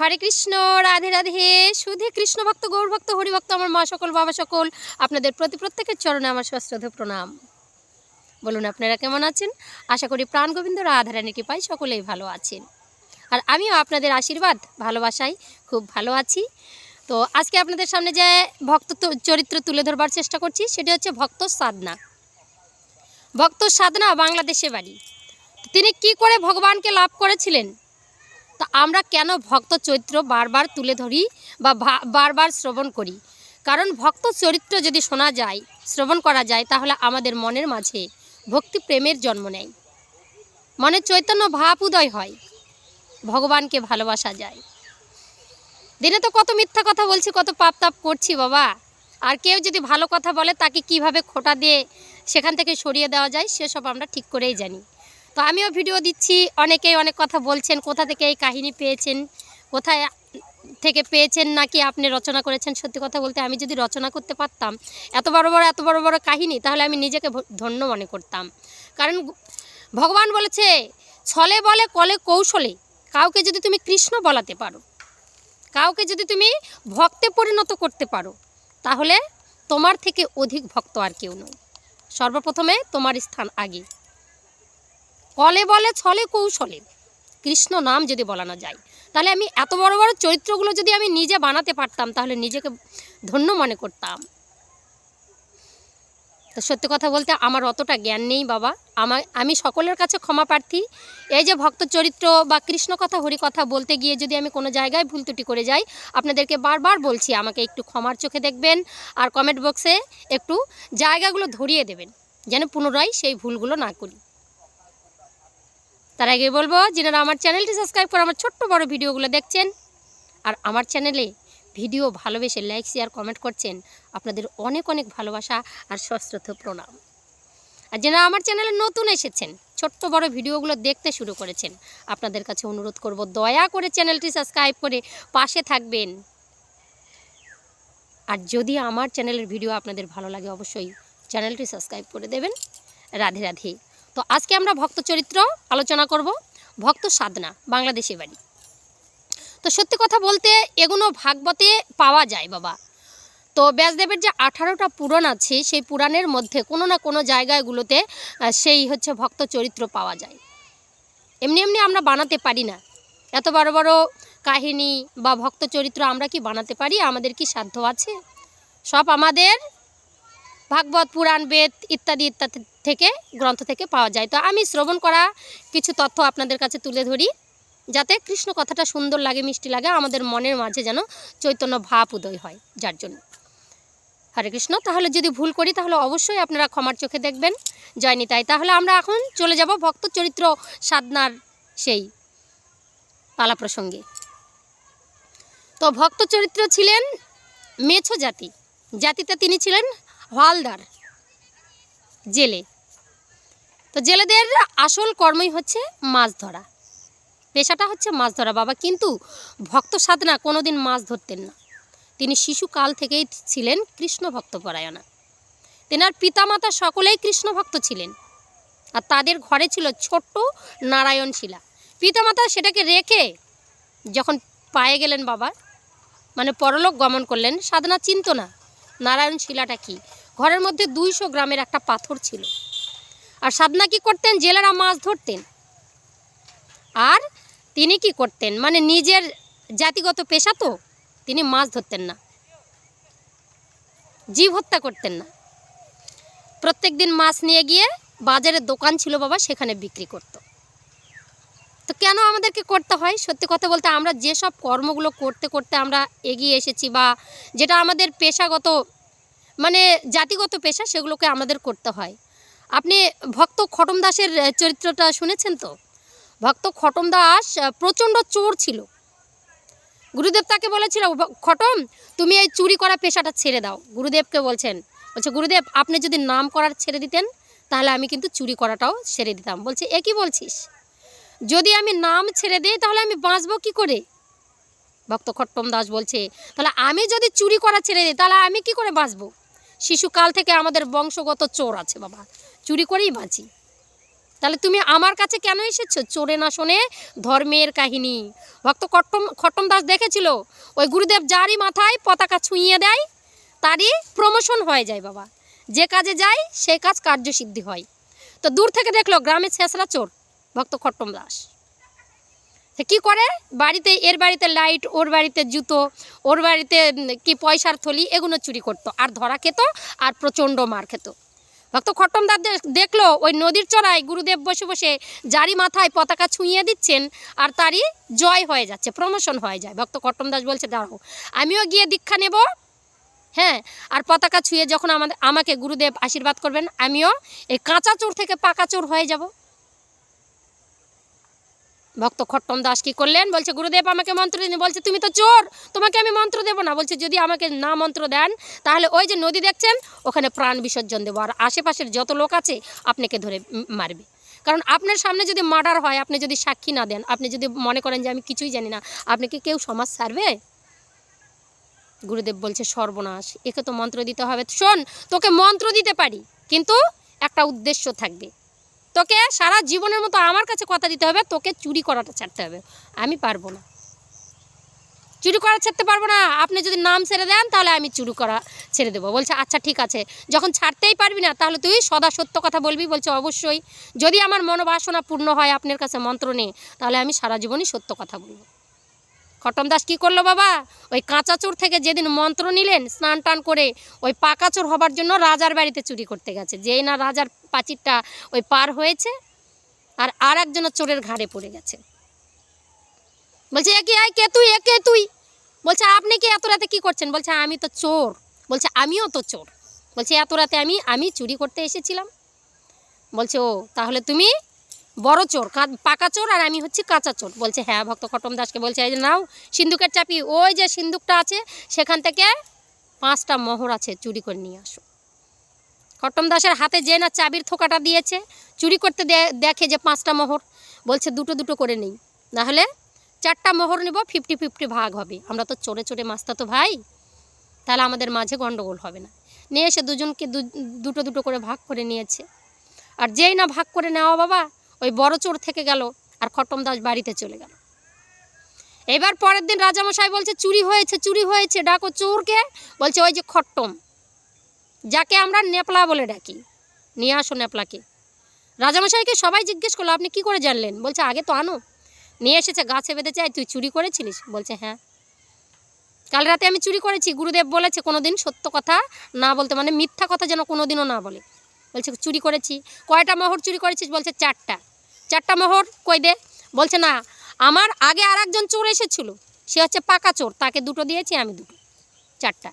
হরে কৃষ্ণ, রাধে রাধে, সুধী কৃষ্ণ ভক্ত, গৌর ভক্ত, হরিভক্ত, আমার মা সকল, বাবা সকল, আপনাদের প্রতি প্রত্যেকের চরণে আমার সশ্রদ্ধ প্রণাম। বলুন, আপনারা কেমন আছেন? আশা করি প্রাণ গোবিন্দ রাধারানীর কৃপায় সকলেই ভালো আছেন। আর আমিও আপনাদের আশীর্বাদ ভালোবাসাই খুব ভালো আছি। তো আজকে আপনাদের সামনে যে ভক্ত চরিত্র তুলে ধরবার চেষ্টা করছি, সেটি হচ্ছে ভক্ত সাধনা। ভক্ত সাধনা বাংলাদেশে বাড়ি। তিনি কি করে ভগবানকে লাভ করেছিলেন? তা আমরা কেন ভক্ত চরিত্র বারবার তুলে ধরি বা বারবার শ্রবণ করি? কারণ ভক্ত চরিত্র যদি শোনা যায়, শ্রবণ করা যায়, তাহলে আমাদের মনের মাঝে ভক্তি প্রেমের জন্ম নেয়। মনে চৈতন্য ভাব উদয় হয়। ভগবানকে ভালোবাসা যায়। দিনে তো কত মিথ্যা কথা বলছি, কত পাপ তাপ করছি বাবা। আর কেউ যদি ভালো কথা বলে, তাকে কীভাবে খোটা দিয়ে সেখান থেকে সরিয়ে দেওয়া যায়, সেসব আমরা ঠিক করেই জানি। তো আমিও ভিডিও দিচ্ছি। অনেকেই অনেক কথা বলছেন, কোথা থেকে এই কাহিনী পেয়েছেন, কোথায় থেকে পেয়েছেন নাকি আপনি রচনা করেছেন? সত্যি কথা বলতে আমি যদি রচনা করতে পারতাম, এত বড় বড়, এত বড় বড় কাহিনী, তাহলে আমি নিজেকে ধন্য মনে করতাম। কারণ ভগবান বলেছে, ছলে বলে, কলে কৌশলে। কাউকে যদি তুমি কৃষ্ণ বলাতে পারো, কাউকে যদি তুমি ভক্তে পরিণত করতে পারো, তাহলে তোমার থেকে অধিক ভক্ত আর কেউ নয়। সর্বপ্রথমে তোমার স্থান আগে। কলে বলে, ছলে কৌশলে। কৃষ্ণ নাম যদি বলানো যায়। তাহলে আমি এত বড় বড় চরিত্রগুলো যদি আমি নিজে বানাতে পারতাম, তাহলে নিজেকে ধন্য মনে করতাম। তো সত্যি কথা বলতে আমার অতটা জ্ঞান নেই বাবা। আমার, আমি সকলের কাছে ক্ষমা প্রার্থী। এই যে ভক্ত চরিত্র বা কৃষ্ণ কথা, হরি কথা বলতে গিয়ে যদি আমি কোনো জায়গায় ভুল ত্রুটি করে যাই, আপনাদেরকে বারবার বলছি, আমাকে একটু ক্ষমার চোখে দেখবেন আর কমেন্ট বক্সে একটু জায়গাগুলো ধরিয়ে দেবেন, যেন পুনরায় সেই ভুলগুলো না করি। তার আগে বলব, যেনারা আমার চ্যানেলটি সাবস্ক্রাইব করে আমার ছোট্ট বড় ভিডিওগুলো দেখছেন আর আমার চ্যানেলে ভিডিও ভালোবেসে লাইক শেয়ার কমেন্ট করছেন, আপনাদের অনেক অনেক ভালোবাসা আর সশ্রদ্ধ প্রণাম। আর যারা আমার চ্যানেলে নতুন এসেছেন, ছোট্ট বড় ভিডিওগুলো দেখতে শুরু করেছেন, আপনাদের কাছে অনুরোধ করব, দয়া করে চ্যানেলটি সাবস্ক্রাইব করে পাশে থাকবেন। আর যদি আমার চ্যানেলের ভিডিও আপনাদের ভালো লাগে, অবশ্যই চ্যানেলটি সাবস্ক্রাইব করে দেবেন। রাধে রাধে। তো আজকে আমরা ভক্ত চরিত্র আলোচনা করব ভক্ত সাধনা, বাংলাদেশে বাড়ি। তো সত্যি কথা বলতে এগুলো ভাগবতে পাওয়া যায় বাবা। তো ব্যাসদেবের যে আঠারোটা পুরাণ আছে, সেই পুরাণের মধ্যে কোনো না কোনো জায়গাগুলোতে সেই হচ্ছে ভক্ত চরিত্র পাওয়া যায়। এমনি এমনি আমরা বানাতে পারি না। এত বড় বড় কাহিনী বা ভক্ত চরিত্র আমরা কি বানাতে পারি? আমাদের কি সাধ্য আছে? সব আমাদের ভাগবত পুরাণ, বেদ ইত্যাদি ইত্যাদি থেকে, গ্রন্থ থেকে পাওয়া যায়। তো আমি শ্রবণ করা কিছু তথ্য আপনাদের কাছে তুলে ধরি, যাতে কৃষ্ণ কথাটা সুন্দর লাগে, মিষ্টি লাগে, আমাদের মনের মাঝে যেন চৈতন্য ভাব উদয় হয় যার জন্য। হরে কৃষ্ণ, তাহলে যদি ভুল করি, তাহলে অবশ্যই আপনারা ক্ষমার চোখে দেখবেন। জয় নিতাই তাহলে আমরা এখন চলে যাব ভক্ত চরিত্র সাধনার সেই পালা প্রসঙ্গে। তো ভক্ত চরিত্র ছিলেন মেছো জাতি। জাতিতে তিনি ছিলেন হালদার জেলে। তো জেলেদের আসল কর্মই হচ্ছে মাছ ধরা। পেশাটা হচ্ছে মাছ ধরা বাবা, কিন্তু ভক্ত সাধনা কোনোদিন মাছ ধরতেন না। তিনি শিশুকাল থেকেই ছিলেন কৃষ্ণ ভক্ত পরায়ণা। তেনার পিতামাতা সকলেই কৃষ্ণ ভক্ত ছিলেন। আর তাদের ঘরে ছিল ছোট্ট নারায়ণ শিলা। পিতামাতা সেটাকে রেখে যখন পায়ে গেলেন বাবা মানে পরলোক গমন করলেন, সাধনা চিন্ত না নারায়ণ শিলাটা কি। ঘরের মধ্যে দুইশো গ্রামের একটা পাথর ছিল। আর সাধনা কি করতেন? জেলেরা মাছ ধরতেন। আর তিনি কি করতেন? মানে নিজের জাতিগত পেশা তো, তিনি মাছ ধরতেন না। জীব হত্যা করতেন না। প্রত্যেক দিন মাছ নিয়ে গিয়ে বাজারের দোকান ছিল বাবা, সেখানে বিক্রি করত। তো কেন আমাদেরকে করতে হয়? সত্যি কথা বলতে আমরা যেসব কর্মগুলো করতে করতে আমরা এগিয়ে এসেছি বা যেটা আমাদের পেশাগত মানে জাতিগত পেশা, সেগুলোকে আমাদের করতে হয়। আপনি ভক্ত খটম দাসের চরিত্রটা শুনেছেন তো? ভক্ত খটম দাস প্রচণ্ড চোর ছিল। গুরুদেব তাকে বলেছিল, "ভ- খটম, তুমি এই চুরি করা পেশাটা ছেড়ে দাও। গুরুদেবকে বলছেন, বলছে, গুরুদেব, আপনি যদি নাম করার ছেড়ে দিতেন, তাহলে আমি কিন্তু চুরি করাটাও ছেড়ে দিতাম। বলছে, এ কি বলছিস? যদি আমি নাম ছেড়ে দিই, তাহলে আমি বাঁচবো কি করে? ভক্ত খট্টম দাস বলছে, তাহলে আমি যদি চুরি করা ছেড়ে দিই, তাহলে আমি কি করে বাঁচবো? শিশুকাল থেকে আমাদের বংশগত চোর আছে বাবা। চুরি করেই বাঁচি। তাহলে তুমি আমার কাছে কেন এসেছ? চোরে না শোনে ধর্মের কাহিনী। ভক্ত খট্টম খট্টম দাস দেখেছিল? ওই গুরুদেব যারই মাথায় পতাকা ছুঁইয়ে দেয়, তারই প্রমোশন হয়ে যায় বাবা। যে কাজে যায়, সে কাজ কার্যসিদ্ধি হয়। তো দূর থেকে দেখল গ্রামে ছেঁচড়া চোর, ভক্ত খট্টম দাস। সে কী করে? বাড়িতে, এর বাড়িতে লাইট, ওর বাড়িতে জুতো, ওর বাড়িতে কি পয়সার থলি, এগুলো চুরি করতো। আর ধরা খেত, আর প্রচণ্ড মার খেত। ভক্ত খট্টমদার দেখল ওই নদীর চড়ায় গুরুদেব বসে বসে যারই মাথায় পতাকা ছুঁয়ে দিচ্ছেন আর তারই জয় হয়ে যাচ্ছে প্রমোশন হয়ে যায়। ভক্ত খট্টম দাস বলছে দাঁড়ো আমিও গিয়ে দীক্ষা নেব। হ্যাঁ আর পতাকা ছুঁয়ে যখন আমাদের আমাকে গুরুদেব আশীর্বাদ করবেন, আমিও এই কাঁচা চোর থেকে পাকা চোর হয়ে যাব। ভক্ত খট্টম দাস কি করলেন? বলছে, গুরুদেব আমাকে মন্ত্র দিন। বলছে, তুমি তো চোর, তোমাকে আমি মন্ত্র দেবো না। বলছে, যদি আমাকে না মন্ত্র দেন, তাহলে ওই যে নদী দেখছেন, ওখানে প্রাণ বিসর্জন দেবো। আর আশেপাশের যত লোক আছে, আপনাকে ধরে মারবে। কারণ আপনার সামনে যদি মার্ডার হয়, আপনি যদি সাক্ষী না দেন, আপনি যদি মনে করেন যে আমি কিছুই জানি না, আপনি কি কেউ সমাজ সারবে গুরুদেব বলছে, সর্বনাশ, একে তো মন্ত্র দিতে হবে। শোন, তোকে মন্ত্র দিতে পারি, কিন্তু একটা উদ্দেশ্য থাকবে। তোকে সারা জীবনের মতো আমার কাছে কথা দিতে হবে, তোকে চুরি করাটা ছাড়তে হবে। আমি পারব না। চুরি করা ছাড়তে পারব না। আপনি যদি নাম ছেড়ে দেন, তাহলে আমি চুরি করা ছেড়ে দেবো। বলছে আচ্ছা ঠিক আছে। যখন ছাড়তেই পারবি না, তাহলে তুই সদা সত্য কথা বলবি। বলছে, অবশ্যই। যদি আমার মনোবাসনা পূর্ণ হয়, আপনার কাছে মন্ত্র নেই, তাহলে আমি সারা জীবনই সত্য কথা বলব। খটম দাস কী করল বাবা? ওই কাঁচা চোর থেকে যেদিন মন্ত্র নিলেন, স্নান টান করে ওই পাকা চোর হবার জন্য রাজার বাড়িতে চুরি করতে গেছে। যেই না রাজার পাঁচিরটা ওই পার হয়েছে আর আর একজনের চোরের ঘাড়ে পড়ে গেছে। বলছে একে আয় কে তুই একে তুই? বলছে, আপনি কি এত রাতে কী করছেন? বলছে, আমি তো চোর। বলছে, আমিও তো চোর। বলছে, এত রাতে আমি আমি চুরি করতে এসেছিলাম। বলছে, ও, তাহলে তুমি বড় চোর পাকা চোর আর আমি হচ্ছি কাঁচা চোর। বলছে হ্যাঁ ভক্ত খটম দাসকে বলছে, এই যে নাও সিন্ধুকের চাপি, ওই যে সিন্ধুকটা আছে, সেখান থেকে পাঁচটা মোহর আছে, চুরি করে নিয়ে আসো। খটম দাসের হাতে যে না চাবির থোকাটা দিয়েছে, চুরি করতে দেখে যে পাঁচটা মোহর, বলছে, দুটো দুটো করে নেই। নাহলে চারটা মোহর নেব, ফিফটি ফিফটি ভাগ হবে। আমরা তো চোরে চোরে মাস্তা তো ভাই। তাহলে আমাদের মাঝে গন্ডগোল হবে না। নিয়ে এসে দুজনকে দুটো দুটো করে ভাগ করে নিয়েছে। আর যেই না ভাগ করে নেওয়া বাবা ওই বড় চোর থেকে গেল আর খটম দাস বাড়িতে চলে গেল। এবার পরের দিন রাজামশাই বলছে চুরি হয়েছে চুরি হয়েছে ডাকো চোরকে। বলছে ওই যে খট্টম যাকে আমরা নেপলা বলে ডাকি। নিয়ে আসো নেপলাকে। রাজামশাইকে সবাই জিজ্ঞেস করল আপনি কি করে জানলেন? বলছে আগে তো আনো নিয়ে এসেছে গাছে বেঁধেছে "এই, তুই চুরি করেছিলিস? বলছে হ্যাঁ কাল রাতে আমি চুরি করেছি গুরুদেব বলেছে কোনো দিন সত্য কথা না বলতে মানে মিথ্যা কথা যেন কোনো দিনও না বলে। বলছে, চুরি করেছি। কয়টা মোহর চুরি করেছিস? বলছে, চারটা। চারটা মোহর? কই দে? বলছে, না, আমার আগে আর একজন চোর এসেছিল। সে হচ্ছে পাকা চোর, তাকে দুটো দিয়েছি, আমি দুটো। চারটা।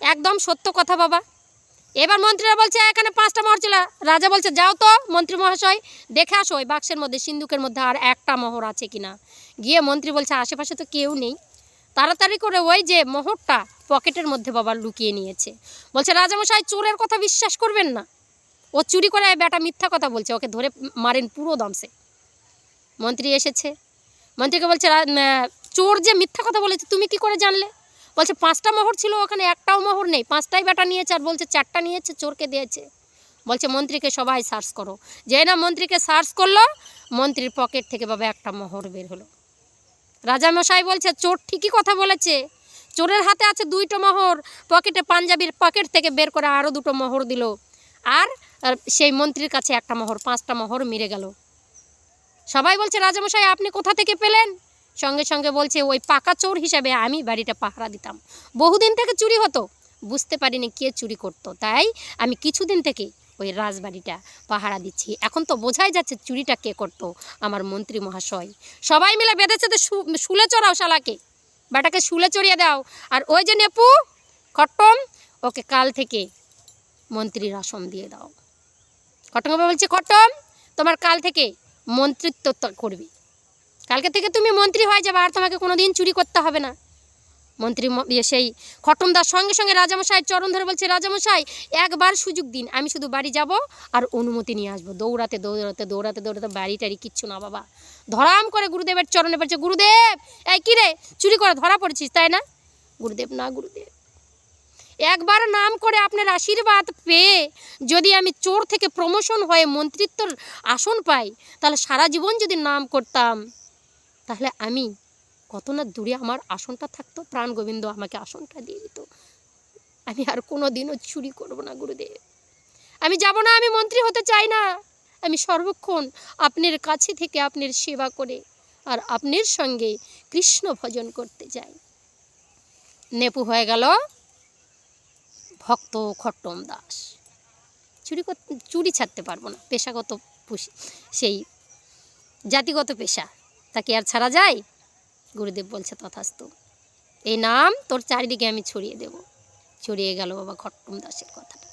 একদম সত্য কথা বাবা। এবার মন্ত্রীরা বলছে, এখানে পাঁচটা মোহর ছিল। রাজা বলছে, যাও তো, মন্ত্রী মহাশয়, দেখে আসো, ওই বাক্সের মধ্যে, সিন্ধুকের মধ্যে আর একটা মোহর আছে কিনা? গিয়ে মন্ত্রী বলছে, আশেপাশে তো কেউ নেই। তাড়াতাড়ি করে ওই যে মোহরটা পকেটের মধ্যে বাবা লুকিয়ে নিয়েছে। বলছে, রাজামশাই, চোরের কথা বিশ্বাস করবেন না। ও চুরি করে বেটা, মিথ্যা কথা বলছে। ওকে ধরে মারেন পুরো দমসে। মন্ত্রী এসেছে। মন্ত্রীকে বলছে, "রা- চোর যে মিথ্যা কথা বলেছে, তুমি কি করে জানলে? বলছে, পাঁচটা মোহর ছিল ওখানে, একটাও মোহর নেই। পাঁচটাই বেটা নিয়েছে আর বলছে, চারটা নিয়েছে, চোরকে দিয়েছে। বলছে, মন্ত্রীকে সবাই সার্চ করো। যে না মন্ত্রীকে সার্চ করল, মন্ত্রীর পকেট থেকে বাবা একটা মোহর বের হলো। রাজামশাই বলছে, চোর ঠিকই কথা বলেছে। চোরের হাতে আছে দুইটো মোহর। পকেটে পাঞ্জাবির পকেট থেকে বের করে আরও দুটো মোহর দিল। আর সেই মন্ত্রীর কাছে একটা মোহর, পাঁচটা মোহর মিরে গেল। সবাই বলছে, রাজামশাই, আপনি কোথা থেকে পেলেন? সঙ্গে সঙ্গে বলছে, ওই পাকা চোর হিসাবে আমি বাড়িটা পাহারা দিতাম। বহুদিন থেকে চুরি হতো। বুঝতে পারিনি কে চুরি করতো। তাই আমি কিছুদিন থেকে ওই রাজবাড়িটা পাহারা দিচ্ছি। এখন তো বোঝাই যাচ্ছে চুরিটা কে করতো আমার মন্ত্রী মহাশয়। সবাই মিলে বেঁধেছে তো শুলে চড়াও শালাকে। বেটাকে শুলে চড়িয়ে দাও। আর ওই যে নেপু, খট্টম, ওকে কাল থেকে মন্ত্রীর আসন দিয়ে দাও। খট্টম বলছে, খট্টম, তোমার কাল থেকে মন্ত্রিত্ব করবে। কালকে থেকে তুমি মন্ত্রী হয়ে যাবে, আর তোমাকে কোনো দিন চুরি করতে হবে না। মন্ত্রী ইয়ে সেই খটমদার সঙ্গে সঙ্গে রাজামশাই চরণ ধরে বলছে, রাজামশাই, একবার সুযোগ দিন, আমি শুধু বাড়ি যাব আর অনুমতি নিয়ে আসব। দৌড়াতে দৌড়াতে দৌড়াতে দৌড়াতে, বাড়ি টাড়ি কিচ্ছু না বাবা। ধরাম করে গুরুদেবের চরণে বলছে, গুরুদেব, এই কী রে, চুরি করে ধরা পড়েছিস, তাই না? গুরুদেব না, গুরুদেব। একবার নাম করে আপনার আশীর্বাদ পেয়ে যদি আমি চোর থেকে প্রমোশন হয়ে মন্ত্রিত্বর আসন পাই, তাহলে সারা জীবন যদি নাম করতাম, তাহলে আমি কত না দূরে আমার আসনটা থাকতো, প্রাণ গোবিন্দ আমাকে আসনটা দিয়ে দিত। আমি আর কোনো দিনও চুরি করব না, গুরুদেব। আমি যাব না, আমি মন্ত্রী হতে চাই না। আমি সর্বক্ষণ আপনার কাছে থেকে আপনার সেবা করে আর আপনার সঙ্গে কৃষ্ণ ভজন করতে যাই। নেপু হয়ে গেল ভক্ত খট্টম দাস। চুরি চুরি ছাড়তে পারব না, পেশাগত সেই জাতিগত পেশা, তাকে আর ছাড়া যায়? গুরুদেব বলছে, তথাস্তু। এই নাম তোর চারিদিকে আমি ছড়িয়ে দেব। ছড়িয়ে গেল বাবা খট্টম দাসের কথাটা।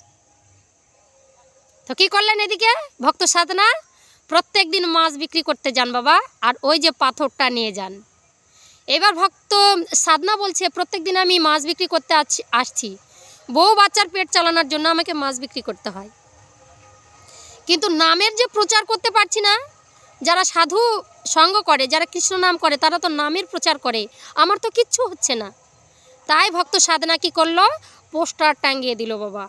তো কী করলেন এদিকে? ভক্ত সাধনা প্রত্যেক দিন মাছ বিক্রি করতে যান বাবা, আর ওই যে পাথরটা নিয়ে যান। এবার ভক্ত সাধনা বলছে প্রত্যেক দিন আমি মাছ বিক্রি করতে আসছি। বউ বাচ্চার পেট চালানোর জন্য আমাকে মাছ বিক্রি করতে হয়। কিন্তু নামের যে প্রচার করতে পারছি না, যারা সাধু সঙ্গ করে, যারা কৃষ্ণ নাম করে, তারা তো নামের প্রচার করে। আমার তো কিচ্ছু হচ্ছে না। তাই ভক্ত সাধনা কি করল? পোস্টার টাঙ্গিয়ে দিল বাবা।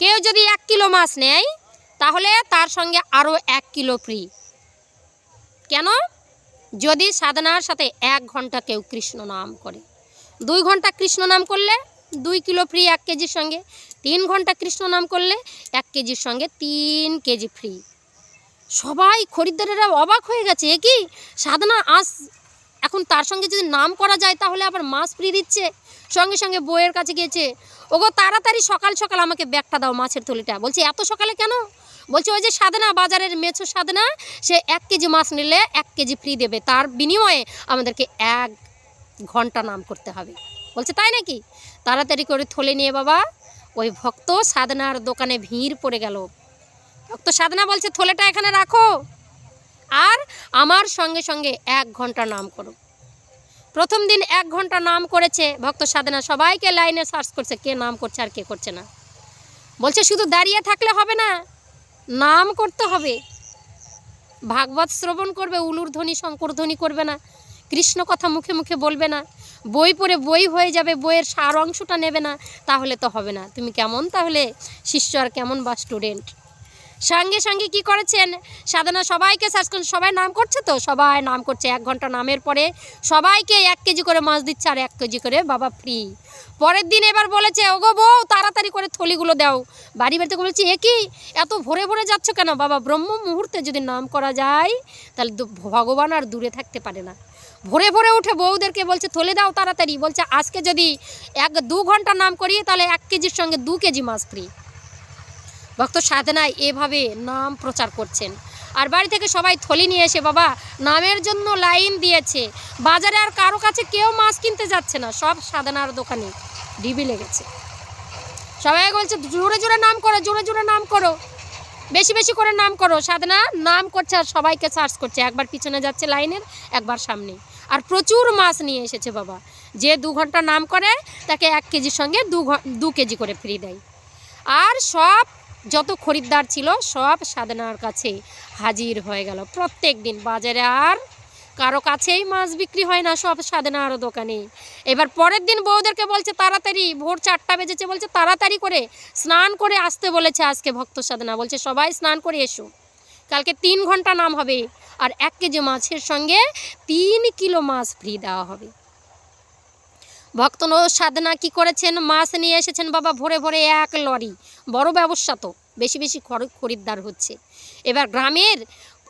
কেউ যদি এক কিলো মাছ নেয়, তাহলে তার সঙ্গে আরও এক কিলো ফ্রি কেন? যদি সাধনার সাথে এক ঘণ্টা কেউ কৃষ্ণ নাম করে। দুই ঘণ্টা কৃষ্ণ নাম করলে দুই কিলো ফ্রি এক কেজির সঙ্গে। তিন ঘণ্টা কৃষ্ণ নাম করলে এক কেজির সঙ্গে তিন কেজি ফ্রি সবাই খরিদ্দারেরা অবাক হয়ে গেছে। এ কি? সাধনা আজ এখন তার সঙ্গে যদি নাম করা যায় তাহলে আবার মাছ ফ্রি দিচ্ছে। সঙ্গে সঙ্গে বইয়ের কাছে গিয়েছে, ওগো, তাড়াতাড়ি সকাল সকাল আমাকে ব্যাগটা দাও মাছের থলিটা। বলছে, এত সকালে কেন? বলছে, ওই যে সাধনা, বাজারের মেছো সাধনা, সে এক কেজি মাছ নিলে এক কেজি ফ্রি দেবে। তার বিনিময়ে আমাদেরকে এক ঘণ্টা নাম করতে হবে। বলছে, তাই নাকি? তাড়াতাড়ি করে থলে নিয়ে বাবা। ওই ভক্ত সাধনার দোকানে ভিড় পড়ে গেল। ভক্ত সাধনা বলছে, থলেটা এখানে রাখো। আর আমার সঙ্গে সঙ্গে এক ঘণ্টা নাম করো। প্রথম দিন এক ঘণ্টা নাম করেছে, ভক্ত সাধনা সবাইকে লাইনে সার্চ করছে, কে নাম করছে আর কে করছে না। বলছে, শুধু দাঁড়িয়ে থাকলে হবে না, নাম করতে হবে। ভাগবত শ্রবণ করবে, উলুর ধ্বনি, শঙ্কর ধ্বনি করবে না, কৃষ্ণ কথা মুখে মুখে বলবে না, বই পড়ে বই হয়ে যাবে, বইয়ের সার অংশটা নেবে না, তাহলে তো হবে না। তুমি কেমন তাহলে? শিষ্য আর কেমন বা স্টুডেন্ট সঙ্গে সঙ্গে কি করেছেন? সাধনা, সবাইকে সার্চ করছেন সবাই নাম করছে তো? সবাই নাম করছে, এক ঘণ্টা নামের পরে সবাইকে এক কেজি করে মাছ দিচ্ছে আর এক কেজি করে বাবা ফ্রি পরের দিন এবার বলেছে, ওগো বউ, তাড়াতাড়ি করে থলিগুলো দাও। বাড়ি বাড়িতে বলেছি, এ কি? এত ভোরে ভোরে যাচ্ছ কেন? বাবা, ব্রহ্ম মুহূর্তে যদি নাম করা যায়, তাহলে ভগবান আর দূরে থাকতে পারে না। ভোরে ভোরে উঠে বউদেরকে বলছে, থলে দাও তাড়াতাড়ি। বলছে, আজকে যদি এক দু ঘণ্টা নাম করি তাহলে এক কেজির সঙ্গে দু কেজি মাছ ফ্রি ভক্ত সাধনায় এভাবে নাম প্রচার করছেন। আর বাড়ি থেকে সবাই থলি নিয়ে এসে, বাবা, নামের জন্য লাইন দিয়েছে। বাজারে আর কারও কাছে কেউ মাছ কিনতে যাচ্ছে না। সব সাধনার দোকানে ডিবি লেগেছে। সবাই বলছে, জোরে জোরে নাম করো, জোরে জোরে নাম করো। বেশি বেশি করে নাম করো। সাধনা, নাম করছে আর সবাইকে সার্চ করছে। একবার পিছনে যাচ্ছে লাইনের, একবার সামনে। আর প্রচুর মাছ নিয়ে এসেছে, বাবা। যে দু ঘণ্টা নাম করে, তাকে এক কেজির সঙ্গে দু দু কেজি করে ফ্রি দেয়। আর সব যত খরিদ্দার ছিল, সব সাধনার কাছে হাজির হয়ে গেল। প্রত্যেক দিন বাজারে আর কারও কাছেই মাছ বিক্রি হয় না, সব সাধনার দোকানে এবার পরের দিন বউদেরকে বলছে, তাড়াতাড়ি, ভোর চারটা বেজেছে। বলছে, তাড়াতাড়ি করে স্নান করে আসতে বলেছে আজকে ভক্ত সাধনা। বলছে, সবাই স্নান করে এসো। কালকে তিন ঘণ্টা নাম হবে, আর এক কেজি মাছের সঙ্গে তিন কিলো মাছ ফ্রি দেওয়া হবে। ভক্ত সাধনা কি করেছেন? মাছ নিয়ে এসেছেন বাবা ভোরে ভোরে এক লরি। বড় ব্যবসা তো, বেশি বেশি খর- খরিদ্দার হচ্ছে। এবার গ্রামের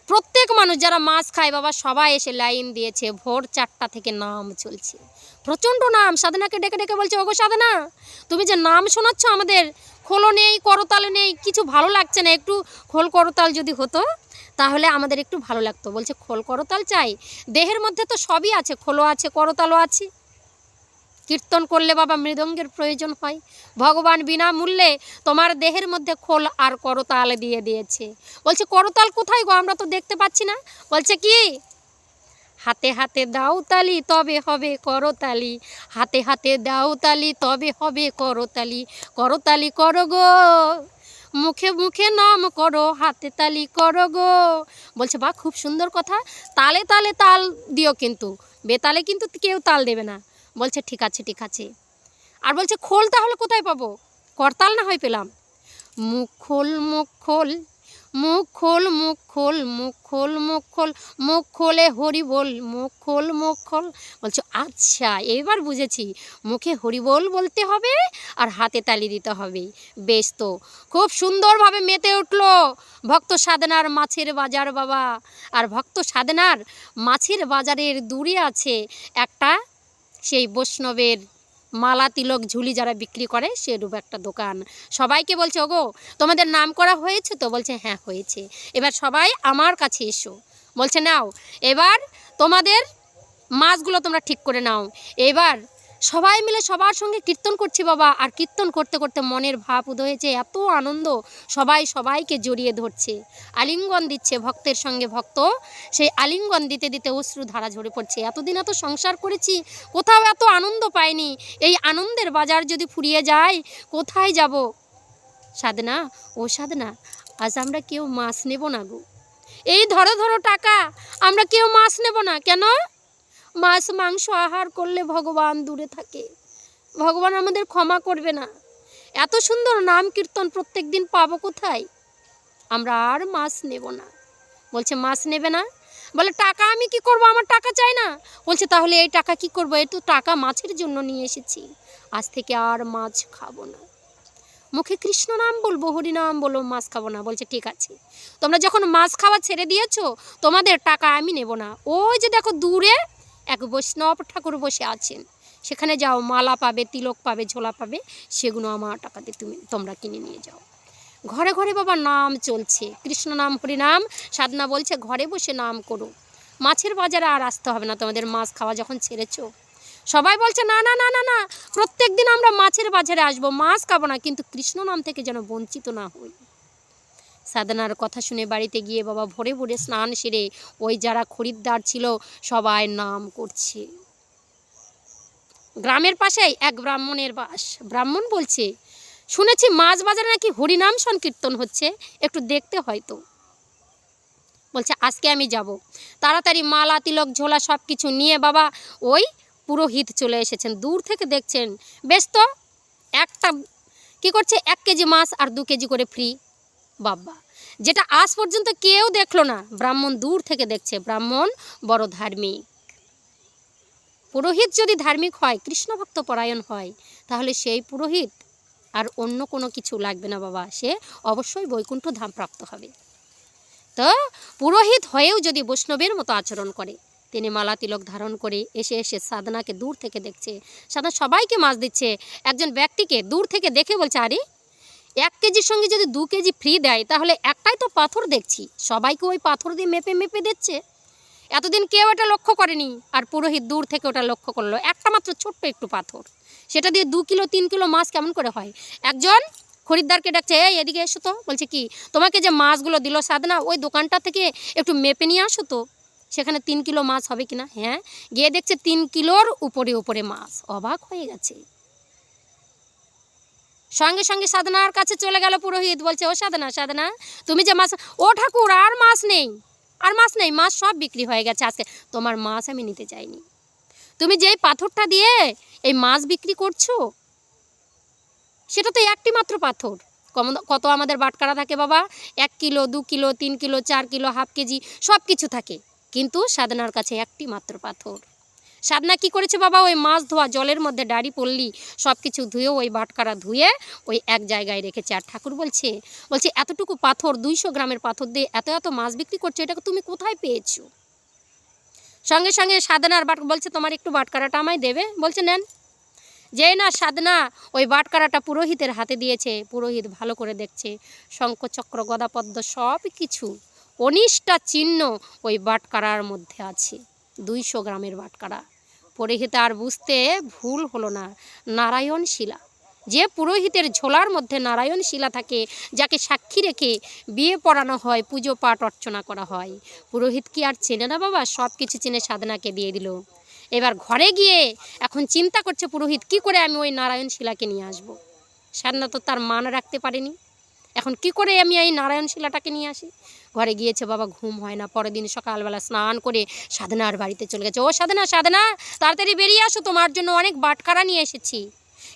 প্রত্যেক মানুষ যারা মাছ খায় বাবা, সবাই এসে লাইন দিয়েছে, ভোর চারটা থেকে নাম চলছে। প্রচণ্ড নাম, সাধনাকে ডেকে ডেকে বলছে, ওগো সাধনা, তুমি যে নাম শোনাচ্ছ আমাদের খোলো নেই করতাল নেই, কিছু ভালো লাগছে না, একটু খোল করতাল যদি হতো, তাহলে আমাদের একটু ভালো লাগতো। বলছে, খোল করতাল চাই, দেহের মধ্যে তো সবই আছে খোলো আছে, করতালও আছে। কীর্তন করলে বাবা মৃদঙ্গের প্রয়োজন হয়। ভগবান বিনামূল্যে তোমার দেহের মধ্যে খোল আর করতাল দিয়ে দিয়েছে। বলছে, করতাল কোথায় গো? আমরা তো দেখতে পাচ্ছি না। বলছে, কি? হাতে হাতে দাও তালি, তবে হবে করতালি। হাতে হাতে দাও তালি, তবে হবে করতালি। করতালি করো গো। মুখে মুখে নাম করো, হাতে তালি করো গো। বলছে বা খুব সুন্দর কথা। তালে তালে তাল দিও কিন্তু। বেতালে কিন্তু কেউ তাল দেবে না। বলছে, ঠিক আছে ঠিক আছে। আর বলছে, খোল তাহলে কোথায় পাবো? করতাল না হয় পেলাম। মুখ খোল মুখ খোল মুখ খোল মুখ খোল মুখ খোল মুখ খোল, মুখ খোলে হরি বল মুখ খোল মুখ খোল। বলছো আচ্ছা এবার বুঝেছি। মুখে হরি বল বলতে হবে আর হাতে তালি দিতে হবে। বেশ তো, খুব সুন্দরভাবে মেতে উঠল ভক্ত সাধনার মাছের বাজার বাবা। আর ভক্ত সাধনার মাছের বাজারের দূরে আছে, একটা সেই বৈষ্ণবের মালা তিলক ঝুলি যারা বিক্রি করে সেরূপ একটা দোকান। সবাইকে বলছে, ওগো, তোমাদের নাম করা হয়েছে তো? বলছে হ্যাঁ হয়েছে। এবার সবাই আমার কাছে এসো। বলছে, নাও, এবার তোমাদের মাছগুলো তোমরা ঠিক করে নাও। এবার সবাই মিলে সবার সঙ্গে কীর্তন করছি বাবা। আর কীর্তন করতে করতে মনের ভাব উদয় হয়েছে, এত আনন্দ সবাই সবাইকে জড়িয়ে ধরছে। আলিঙ্গন দিচ্ছে ভক্তের সঙ্গে ভক্ত, সেই আলিঙ্গন দিতে দিতে অশ্রু ধারা ঝরে পড়ছে। এতদিন এত সংসার করেছি, কোথাও এত আনন্দ পাইনি। এই আনন্দের বাজার যদি ফুরিয়ে যায়, কোথায় যাব? সাধনা, ও সাধনা, আজ আমরা কেউ মাছ নেব না গো। এই ধরো ধরো টাকা, আমরা কেউ মাছ নেব না। কেন? মাছ, মাংস আহার করলে ভগবান দূরে থাকে। ভগবান আমাদের ক্ষমা করবে না। এত সুন্দর নাম কীর্তন প্রত্যেক দিন পাবো কোথায়? আমরা আর মাছ নেব না। বলছে, মাছ নেবে না? বলে, টাকা আমি কি করব? আমার টাকা চাই না। বলছে, তাহলে এই টাকা কি করব? এই তো টাকা মাছের জন্য নিয়ে এসেছি। আজ থেকে আর মাছ খাব না। মুখে কৃষ্ণ নাম বলব, হরি নাম বলব মাছ খাব না। বলছে, ঠিক আছে। তোমরা যখন মাছ খাওয়া ছেড়ে দিয়েছ, তোমাদের টাকা আমি নেব না। ওই যে দেখো, দূরে এক বৈষ্ণব ঠাকুর বসে আছেন। সেখানে যাও, মালা পাবে, তিলক পাবে, ঝোলা পাবে, সেগুলো আমার টাকাতে তুমি, তোমরা কিনে নিয়ে যাও। ঘরে ঘরে বাবা নাম চলছে, কৃষ্ণ নাম, হরি নাম, সাধনা বলছে, ঘরে বসে নাম করো। মাছের বাজারে আর আসতে হবে না, তোমাদের মাছ খাওয়া যখন ছেড়েছো। সবাই বলছে, না না না না না প্রত্যেক দিন আমরা মাছের বাজারে আসব, মাছ খাব না, কিন্তু কৃষ্ণ নাম থেকে যেন বঞ্চিত না হই। সাধনার কথা শুনে বাড়িতে গিয়ে বাবা ভোরে ভোরে স্নান সেরে ওই যারা খরিদ্দার ছিল সবাই নাম করছে। গ্রামের পাশেই এক ব্রাহ্মণের বাস। ব্রাহ্মণ বলছে, শুনেছি মাছ বাজারে নাকি হরিনাম সংকীর্তন হচ্ছে, একটু দেখতে হয়তো। বলছে, আজকে আমি যাব। তাড়াতাড়ি মালা, তিলক, ঝোলা সব কিছু নিয়ে বাবা ওই পুরোহিত চলে এসেছেন। দূর থেকে দেখছেন, বেশ তো, একটা কি করছে, এক কেজি মাছ আর দু কেজি করে ফ্রি। বাবা। যেটা আজ পর্যন্ত কেউ দেখল না। ব্রাহ্মণ দূর থেকে দেখছে। ব্রাহ্মণ বড় ধার্মিক। পুরোহিত যদি ধার্মিক হয়, কৃষ্ণভক্ত পরায়ণ হয়, তাহলে সেই পুরোহিত আর অন্য কোনো কিছু লাগবে না বাবা। সে অবশ্যই বৈকুণ্ঠ ধাম প্রাপ্ত হবে। তো পুরোহিত হয়েও যদি বৈষ্ণবের মতো আচরণ করে, তিনি মালা তিলক ধারণ করে এসে এসে সাধনাকে দূর থেকে দেখছে। সাধনা সবাইকে মাছ দিচ্ছে। একজন ব্যক্তিকে দূর থেকে দেখে বলছে, আরে এক কেজির সঙ্গে যদি দু কেজি ফ্রি দেয়, তাহলে একটাই তো পাথর দেখছি। সবাইকে ওই পাথর দিয়ে মেপে মেপে দিচ্ছে। এতদিন কেউ এটা লক্ষ্য করেনি, আর পুরোহিত দূর থেকে ওটা লক্ষ্য করল। একটা মাত্র ছোট্ট একটু পাথর। সেটা দিয়ে দু কিলো, তিন কিলো মাছ কেমন করে হয়? একজন খরিদ্দারকে ডাকছে, এই, এদিকে এসো তো। বলছে, কি? তোমাকে যে মাছগুলো দিল সাধনা, ওই দোকানটা থেকে একটু মেপে নিয়ে আসো তো। সেখানে তিন কিলো মাছ হবে কিনা? হ্যাঁ গিয়ে দেখছে তিন কিলোর উপরে উপরে মাছ। অবাক হয়ে গেছে। সঙ্গে সঙ্গে সাধনার কাছে চলে গেল পুরোহিত, বলছে, ও সাধনা সাধনা, তুমি যে মাছ, ও ঠাকুর, আর মাছ নেই, আর মাছ নেই, মাছ সব বিক্রি হয়ে গেছে আজকে, তোমার মাছ আমি নিতে চাইনি তুমি যেই পাথরটা দিয়ে এই মাছ বিক্রি করছ, সেটা তো একটি মাত্র পাথর কত আমাদের বাটকারা থাকে বাবা, এক কিলো, দু কিলো, তিন কিলো, চার কিলো, হাফ কেজি সব কিছু থাকে, কিন্তু সাধনার কাছে একটি মাত্র পাথর। সাধনা কি করেছে বাবা? ওই মাছ ধোয়া, জলের মধ্যে ডাড়ি পড়লি সব কিছু ধুয়ে ওই বাটকারা ধুয়ে ওই এক জায়গায় রেখেছে। আর ঠাকুর বলছে বলছে, এতটুকু পাথর, দুইশো গ্রামের পাথর দিয়ে এত এত মাছ বিক্রি করছ, এটাকে তুমি কোথায় পেয়েছ? সঙ্গে সঙ্গে সাধনার বাট, বলছে, তোমার একটু বাটকারাটা আমায় দেবে? বলছে, নেন। যেই না সাধনা, ওই বাটকারাটা পুরোহিতের হাতে দিয়েছে, পুরোহিত ভালো করে দেখছে শঙ্খচক্র গদাপদ্ম সব কিছু অনিষ্টা চিহ্ন ওই বাটকারার মধ্যে আছে, দুইশো গ্রামের বাটকারা পুরোহিত আর বুঝতে ভুল হলো না। নারায়ণ শিলা যে পুরোহিতের ঝোলার মধ্যে নারায়ণ শিলা থাকে, যাকে সাক্ষী রেখে বিয়ে পড়ানো হয়, পুজো পাঠ অর্চনা করা হয়। পুরোহিত কি আর চেনে না বাবা? সব কিছু চেনে সাধনাকে দিয়ে দিল। এবার ঘরে গিয়ে এখন চিন্তা করছে পুরোহিত, কি করে আমি ওই নারায়ণ শিলাকে নিয়ে আসব। সাধনা তো তার মান রাখতে পারেনি। এখন কি করে আমি এই নারায়ণ শিলাটাকে নিয়ে আসি? ঘরে গিয়েছে বাবা, ঘুম হয় না। পরের দিন সকালবেলা স্নান করে সাধনার বাড়িতে চলে গেছে। ও সাধনা সাধনা, তাড়াতাড়ি বেরিয়ে আসো, তোমার জন্য অনেক বাটখারা নিয়ে এসেছি।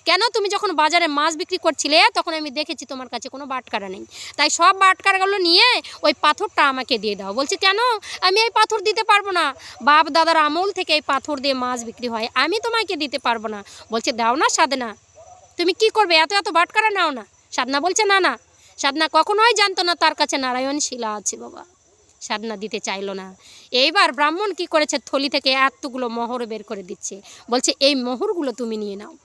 কেন? তুমি যখন বাজারে মাছ বিক্রি করছিলে, তখন আমি দেখেছি তোমার কাছে কোনো বাটকারা নেই। তাই সব বাটকারাগুলো নিয়ে ওই পাথরটা আমাকে দিয়ে দাও। বলছে, কেন? আমি এই পাথর দিতে পারব না। বাপ দাদার আমল থেকে এই পাথর দিয়ে মাছ বিক্রি হয়। আমি তোমাকে দিতে পারব না। বলছে, দাও না সাধনা। তুমি কি করবে? এত এত বাটকারা নাও না। সাধনা বলছে, না না। সাধনা কখনোই জানতো না তার কাছে নারায়ণ শিলা আছে বাবা। সাধনা দিতে চাইলো না। এইবার ব্রাহ্মণ কি করেছে? থলি থেকে এতগুলো মোহর বের করে দিচ্ছে। বলছে, এই মোহরগুলো তুমি নিয়ে নাও।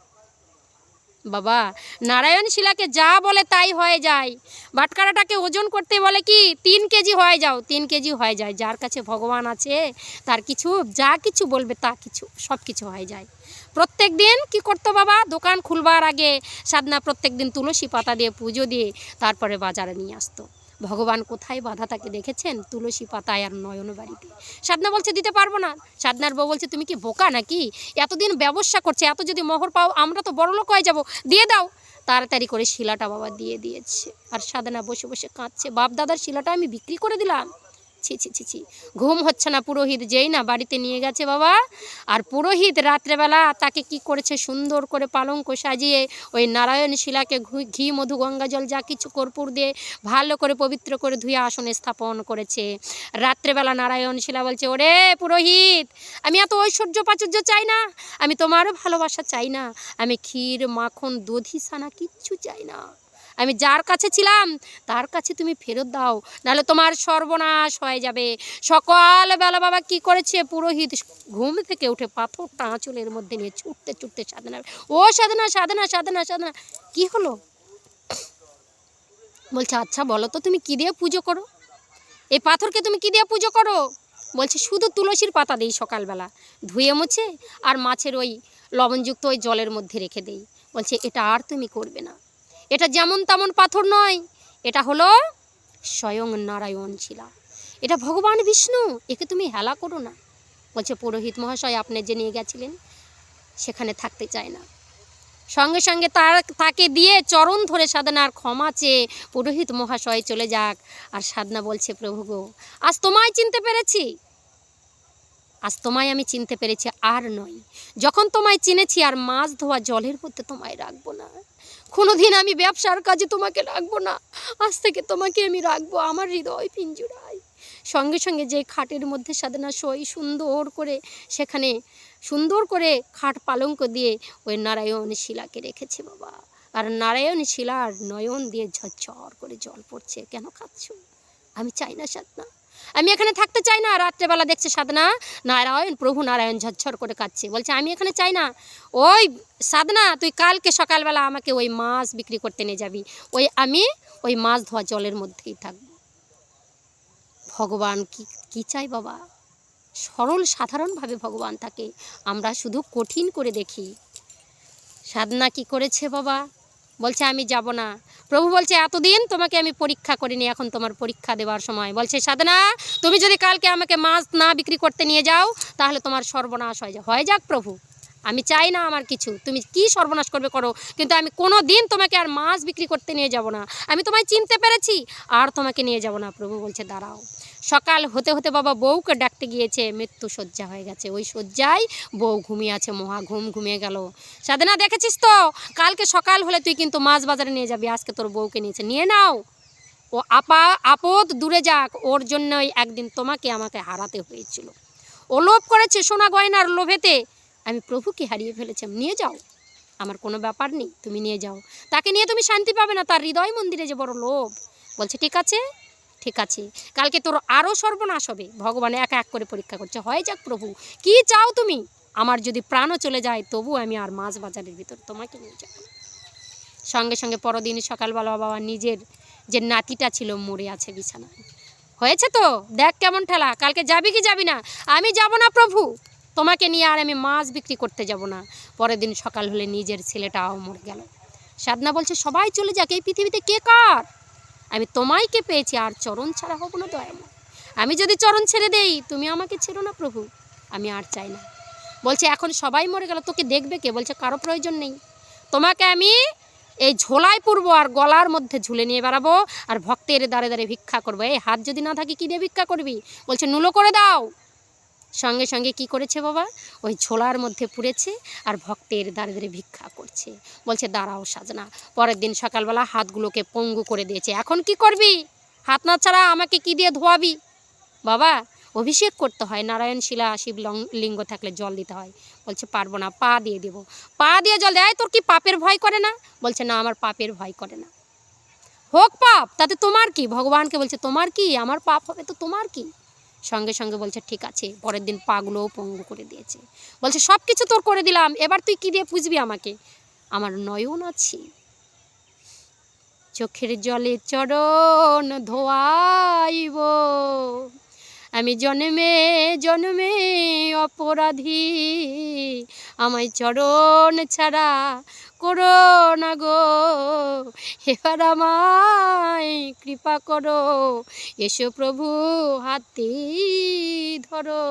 বাবা, নারায়ণ শিলাকে যা বলে তাই হয়ে যায়। বাটকারাটাকে ওজন করতে বলে কি, তিন কেজি হয়ে যাও, তিন কেজি হয়ে যায়। যার কাছে ভগবান আছে, তার কিছু, যা কিছু বলবে তা কিছু সব কিছু হয়ে যায়। প্রত্যেক দিন কি করতো বাবা? দোকান খুলবার আগে সাধনা প্রত্যেক দিন তুলসী পাতা দিয়ে পুজো দিয়ে তারপরে বাজারে নিয়ে আসতো। ভগবান কোথায় বাধা তাকে দেখেছেন? তুলসী পাতায় আর নয়ন বাড়িতে। সাধনা বলছে, দিতে পারব না। সাধনার বউ বলছে, তুমি কি বোকা নাকি? এতদিন ব্যবসা করছে, এত যদি মোহর পাও, আমরা তো বড় লোক হয়ে যাব। দিয়ে দাও। তাড়াতাড়ি করে শিলাটা বাবা দিয়ে দিয়েছে। আর সাধনা বসে বসে কাঁদছে বাপ দাদার শিলাটা আমি বিক্রি করে দিলাম। ছি ছি ছি ছি। ঘুম হচ্ছে না পুরোহিত, যেই না বাড়িতে নিয়ে গেছে বাবা। আর পুরোহিত রাত্রেবেলা তাকে কি করেছে? সুন্দর করে পালঙ্ক সাজিয়ে ওই নারায়ণ শিলাকে ঘু- মধু, গঙ্গা জল, যা কিছু কর্পূর দিয়ে ভালো করে পবিত্র করে ধুয়ে আসনে স্থাপন করেছে। রাত্রেবেলা নারায়ণ শিলা বলছে, ওরে পুরোহিত, আমি এত ঐশ্বর্য প্রাচুর্য চাই না। আমি তোমারও ভালোবাসা চাই না। আমি ক্ষীর, মাখন দধি সানা কিচ্ছু চাই না। আমি যার কাছে ছিলাম, তার কাছে তুমি ফেরত দাও, নাহলে তোমার সর্বনাশ হয়ে যাবে। সকালবেলা বাবা কি করেছে? পুরোহিত ঘুম থেকে উঠে পাথরটা আঁচলের মধ্যে নিয়ে ছুটতে ছুটতে সাধনা, ও সাধনা সাধনা সাধনা সাধনা, কি হলো? বলছে আচ্ছা বলো তো, তুমি কি দিয়ে পুজো করো? এই পাথরকে তুমি কি দিয়ে পুজো করো? বলছে, শুধু তুলসীর পাতা দিই সকালবেলা, ধুয়ে মুছে আর মাছের ওই লবণযুক্ত ওই জলের মধ্যে রেখে দেই। বলছে, এটা আর তুমি করবে না। এটা যেমন তেমন পাথর নয়, এটা হলো স্বয়ং নারায়ণ শিলা। এটা ভগবান বিষ্ণু, একে তুমি হেলা করো না। বলছে, পুরোহিত মহাশয়, আপনি যে নিয়ে গেছিলেন, সেখানে থাকতে চায় না। সঙ্গে সঙ্গে তার, তাকে দিয়ে চরণ ধরে সাধনার ক্ষমা চেয়ে পুরোহিত মহাশয় চলে যাক। আর সাধনা বলছে, প্রভু গো, আজ তোমায় চিনতে পেরেছি। আজ তোমায় আমি চিনতে পেরেছি, আর নয় যখন তোমায় চিনেছি, আর মাছ ধোয়া জলের মধ্যে তোমায় রাখব না। কোনোদিন আমি ব্যবসার কাজে তোমাকে রাখব না। আজ থেকে তোমাকে আমি রাখব আমার হৃদয় পিঞ্জুরায়। সঙ্গে সঙ্গে যে খাটের মধ্যে সাধনা সই সুন্দর করে সেখানে সুন্দর করে খাট পালঙ্ক দিয়ে ওই নারায়ণ শিলাকে রেখেছে বাবা। আর নারায়ণ শিলার নয়ন দিয়ে ঝরঝর করে জল পড়ছে। কেন খাচ্ছ? আমি চাই না সাধনা। আমি এখানে থাকতে চাই না। রাত্রেবেলা দেখছে সাধনা, নারায়ণ, প্রভু নারায়ণ ঝরঝর করে কাচ্ছে বলছে, আমি এখানে চাই না। ওই সাধনা, তুই কালকে সকালবেলা আমাকে ওই মাছ বিক্রি করতে নিয়ে যাবি। ওই আমি ওই মাছ ধোয়া জলের মধ্যেই থাকব। ভগবান কি কি চাই বাবা? সরল, সাধারণভাবে ভগবান থাকে আমরা শুধু কঠিন করে দেখি। সাধনা কি করেছে বাবা? বলছে, আমি যাব না। প্রভু বলছে, এতদিন তোমাকে আমি পরীক্ষা করিনি, এখন তোমার পরীক্ষা দেওয়ার সময়। বলছে, সাধনা, তুমি যদি কালকে আমাকে মাছ না বিক্রি করতে নিয়ে যাও, তাহলে তোমার সর্বনাশ হয়ে হয়ে যাক প্রভু। আমি চাই না আমার কিছু। তুমি কি সর্বনাশ করবে করো। কিন্তু আমি কোনো দিন তোমাকে আর মাছ বিক্রি করতে নিয়ে যাব না। আমি তোমায় চিনতে পেরেছি, আর তোমাকে নিয়ে যাব না, প্রভু বলছে, দাঁড়াও। সকাল হতে হতে বাবা বউকে ডাকতে গিয়েছে, মৃত্যু শয্যা হয়ে গেছে। ওই শয্যায় বউ ঘুমিয়ে আছে, মহা ঘুম ঘুমিয়ে গেল। সাধনা, দেখেছিস তো? কালকে সকাল হলে তুই কিন্তু মাছ বাজারে নিয়ে যাবি, আজকে তোর বউকে নিয়েছে নিয়ে নাও। ও আপা, আপদ দূরে যাক, ওর জন্যই একদিন তোমাকে আমাকে হারাতে হয়েছিল। ও লোভ করেছে সোনা গয়নার লোভেতে। আমি প্রভুকে হারিয়ে ফেলেছি নিয়ে যাও। আমার কোনো ব্যাপার নেই, তুমি নিয়ে যাও। তাকে নিয়ে তুমি শান্তি পাবে না, তার হৃদয় মন্দিরে যে বড় লোভ। বলছে, ঠিক আছে ঠিক আছে, কালকে তোর আরও সর্বনাশ হবে। ভগবান এক এক করে পরীক্ষা করছে। হয় যাক প্রভু, কি চাও তুমি? আমার যদি প্রাণও চলে যায়, তবু আমি আর মাছ বাজারের ভিতর তোমাকে নিয়ে যাব সঙ্গে সঙ্গে পরদিন সকালবেলা বাবা নিজের যে নাতিটা ছিল, মরে আছে বিছানায়। হয়েছে তো? দেখ কেমন ঠেলা, কালকে যাবি কি যাবি না? আমি যাব না প্রভু। তোমাকে নিয়ে আর আমি মাছ বিক্রি করতে যাব না। পরের দিন সকাল হলে নিজের ছেলেটাও মরে গেল। সাধনা বলছে, সবাই চলে যাক, এই পৃথিবীতে কে কার? আমি তোমাইকে পেয়েছি, আর চরণ ছাড়া হব না দয়াময়। আমি যদি চরণ ছেড়ে দেই, তুমি আমাকে ছেড়ো না প্রভু, আমি আর চাই না। বলছে, এখন সবাই মরে গেল, তোকে দেখবে কে? বলছে, কারও প্রয়োজন নেই। তোমাকে আমি এই ঝোলায় পুরবো আর গলার মধ্যে ঝুলে নিয়ে বেড়াবো, আর ভক্তের দাঁড়ে দাঁড়ে ভিক্ষা করব। এই হাত যদি না থাকে, কী দিয়ে ভিক্ষা করবি? বলছে, নুলো করে দাও। সঙ্গে সঙ্গে কি করেছে বাবা? ওই ছোলার মধ্যে পুড়েছে আর ভক্তের দাঁড়িয়ে ভিক্ষা করছে। বলছে, দাঁড়াও সাজনা, পরের দিন সকালবেলা হাতগুলোকে পঙ্গু করে দিয়েছে। এখন কি করবি? হাত না ছাড়া আমাকে কি দিয়ে ধোয়াবি? বাবা, অভিষেক করতে হয়, নারায়ণ শিলা শিব লিঙ্গ থাকলে জল দিতে হয়। বলছে, পারব না, পা দিয়ে দেবো। পা দিয়ে জল দেয় তোর কি পাপের ভয় করে না? বলছে, না, আমার পাপের ভয় করে না। হোক পাপ, তাতে তোমার কি? ভগবানকে বলছে, তোমার কি? আমার পাপ হবে তো তোমার কি? সঙ্গে সঙ্গে বলছে, ঠিক আছে, পরের দিন পাগুলোও পঙ্গু করে দিয়েছে। বলছে সব কিছু তোর করে দিলাম, এবার তুই কি দিয়ে পুষবি আমাকে? আমার নয়ন আছি। চোখের জলে চরণ ধোয়াইব। আমি জন্মে জন্মে অপরাধী। আমায় চরণ ছাড়া করো না গো। এবার আমায় কৃপা করো। এসো প্রভু হাতি ধরো।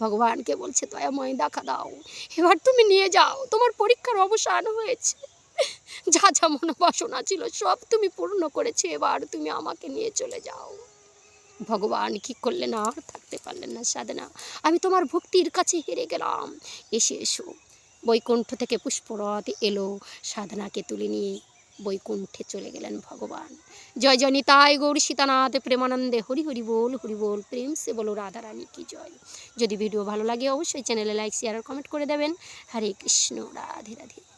ভগবানকে বলছে, দয়াময় দেখা দাও। এবার তুমি নিয়ে যাও। তোমার পরীক্ষার অবসান হয়েছে। যা যা মনোবাসনা ছিল সব তুমি পূর্ণ করেছে। এবার তুমি আমাকে নিয়ে চলে যাও। ভগবান কি করলেন? আর থাকতে পারলেন না সাধনা। আমি তোমার ভক্তির কাছে হেরে গেলাম। এসে এসো। বৈকুণ্ঠ থেকে পুষ্পরথ এলো। সাধনাকে তুলে নিয়ে বৈকুণ্ঠে চলে গেলেন ভগবান। জয় জয়, নিতাই গৌর সীতানাথ, প্রেমানন্দে হরি হরি বল হরি বল, প্রেম সে বলো রাধারানী কি জয়। যদি ভিডিও ভালো লাগে, অবশ্যই চ্যানেলে লাইক শেয়ার আর কমেন্ট করে দেবেন। হরে কৃষ্ণ, রাধে রাধে।